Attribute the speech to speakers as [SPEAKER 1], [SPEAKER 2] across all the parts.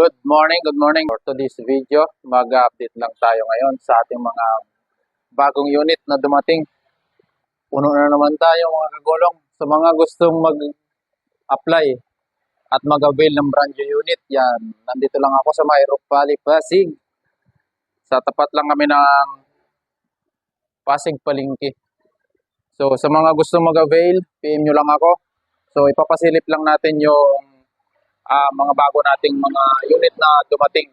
[SPEAKER 1] Good morning, good morning. For today's video, mag-update lang tayo ngayon sa ating mga bagong unit na dumating. Puno na naman tayo mga kagulong sa mga gustong mag-apply at mag-avail ng brand new unit. Yan, nandito lang ako sa Mayrock Valley, Pasig. Sa tapat lang kami ng Pasig Palingki. So, sa mga gustong mag-avail, PM nyo lang ako. So, ipapasilip lang natin yung ah, mga bago nating mga unit na dumating.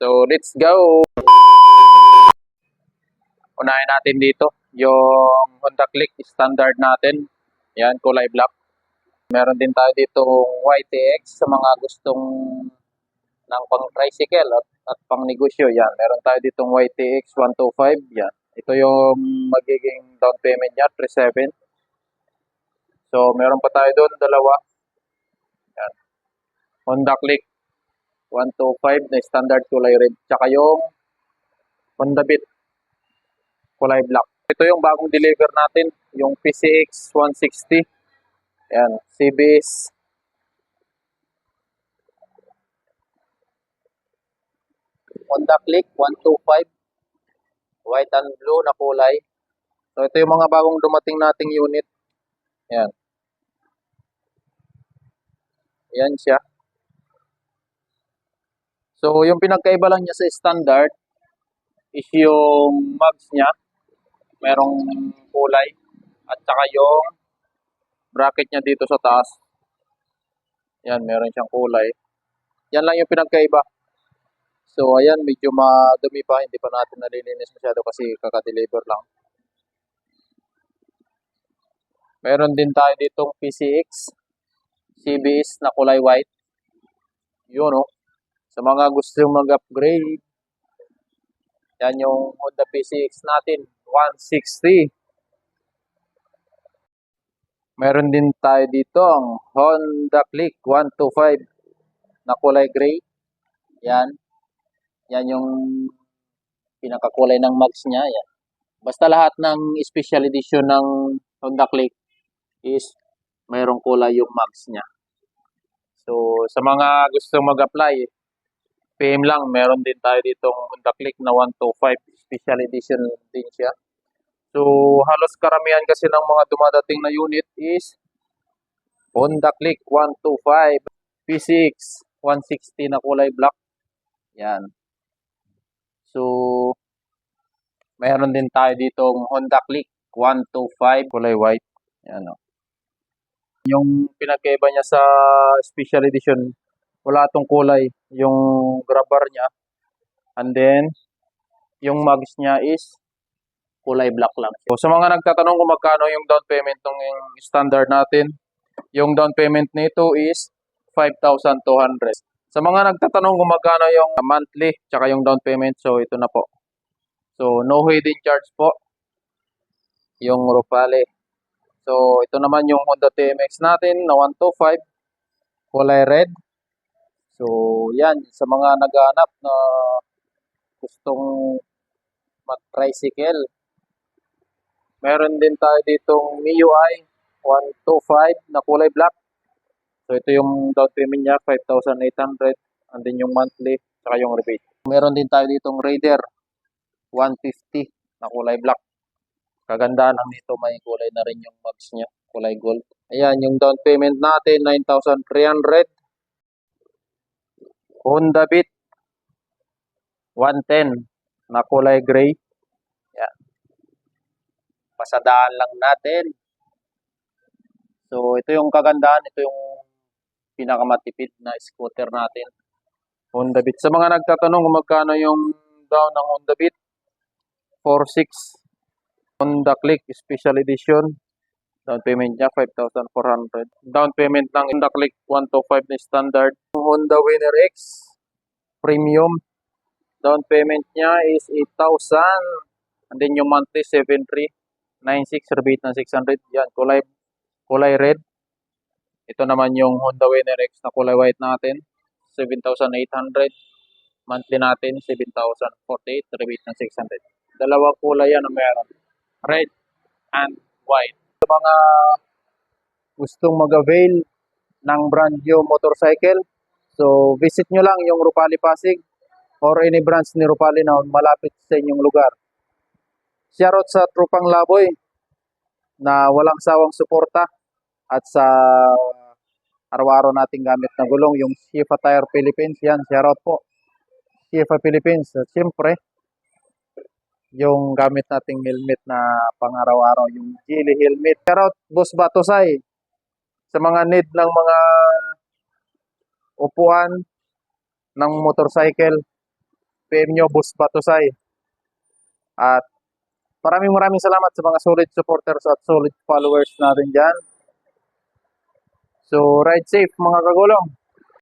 [SPEAKER 1] So, let's go! Unahin natin dito yung Honda Click standard natin. Yan, kulay black. Meron din tayo dito YTX sa mga gustong ng pang tricycle at, at pang negosyo. Yan, meron tayo ditong YTX 125. Yan. Ito yung magiging down payment niya, 37. So, meron pa tayo doon, dalawa. Honda Click 125 na standard kulay red. Tsaka yung Honda Beat kulay black. Ito yung bagong deliver natin, yung PCX 160. Yan, CBS. Honda Click 125. White and blue na kulay. So ito yung mga bagong dumating nating unit. Yan. Yan siya. So, yung pinagkaiba lang niya sa standard is yung mugs niya. Merong kulay. At saka yung bracket niya dito sa taas. Yan, meron siyang kulay. Yan lang yung pinagkaiba. So, ayan, medyo madumi pa. Hindi pa natin nalilinis masyado kasi kakadeliver lang. Meron din tayo ditong PCX. CBS na kulay white. Yun, oh. Sa mga gustong mag-upgrade, yan yung Honda PCX natin, 160. Meron din tayo dito ang Honda Click 125 na kulay gray. Yan. Yan yung pinakakulay ng mags niya. Yan. Basta lahat ng special edition ng Honda Click is mayroong kulay yung mags niya. So, sa mga gustong mag-apply, PM lang, meron din tayo ditong Honda Click na 125 special edition din siya. So, halos karamihan kasi ng mga dumadating na unit is Honda Click 125 P6 160 na kulay black. Yan. So, meron din tayo ditong Honda Click 125 kulay white. Yan o. Yung pinagkaiba niya sa special edition, wala tong kulay. Yung grabber niya. And then, yung mugs niya is kulay black lang. So, sa mga nagtatanong kung magkano yung down payment ng standard natin, yung down payment nito is 5,200. Sa mga nagtatanong kung magkano yung monthly, tsaka yung down payment, so ito na po. So, no hidden charge po. Yung Rupale. So, ito naman yung Honda TMX natin na 125, kulay red. So, yan, sa mga naghahanap na gustong mag-tricycle, meron din tayo ditong MIUI 125 na kulay black. So, ito yung down payment niya, 5,800. And then yung monthly, saka yung rebate. Meron din tayo ditong Raider 150 na kulay black. Kagandahan lang nito, may kulay na rin yung mugs niya, kulay gold. Ayan, yung down payment natin, 9,300. Honda Beat 110 na kulay gray. Yan. Pasadaan lang natin. So, ito yung kagandahan. Ito yung pinakamatipid na scooter natin. Honda Beat. Sa mga nagtatanong kung magkano yung down ng Honda Beat, 4.6 Honda Click Special Edition. Down payment niya, 5,400. Down payment ng Honda Click 125 na standard. Honda Winner X Premium. Down payment niya is 8,000. And then yung monthly, 7,396. Rebate ng 600. Yan, kulay, kulay red. Ito naman yung Honda Winner X na kulay white natin. 7,800. Monthly natin, 7,048. Rebate ng 600. Dalawa kulay yan na meron. Red and white. Sa mga gustong mag-avail ng brand new motorcycle, So, visit nyo lang yung Rupali Pasig or any branch ni Rupali na malapit sa inyong lugar. Shoutout sa Trupang Laboy na walang sawang suporta at sa araw-araw nating gamit na gulong, yung Shifa Tire Philippines, yan, shoutout po. Shifa Philippines, siyempre, yung gamit nating helmet na pang araw-araw, yung Gili helmet. Shoutout, Boss Batosay, sa mga need ng mga upuan ng motorcycle, PM nyo, Boss Batosay. At maraming maraming salamat sa mga solid supporters at solid followers natin dyan. So, ride safe mga kagulong.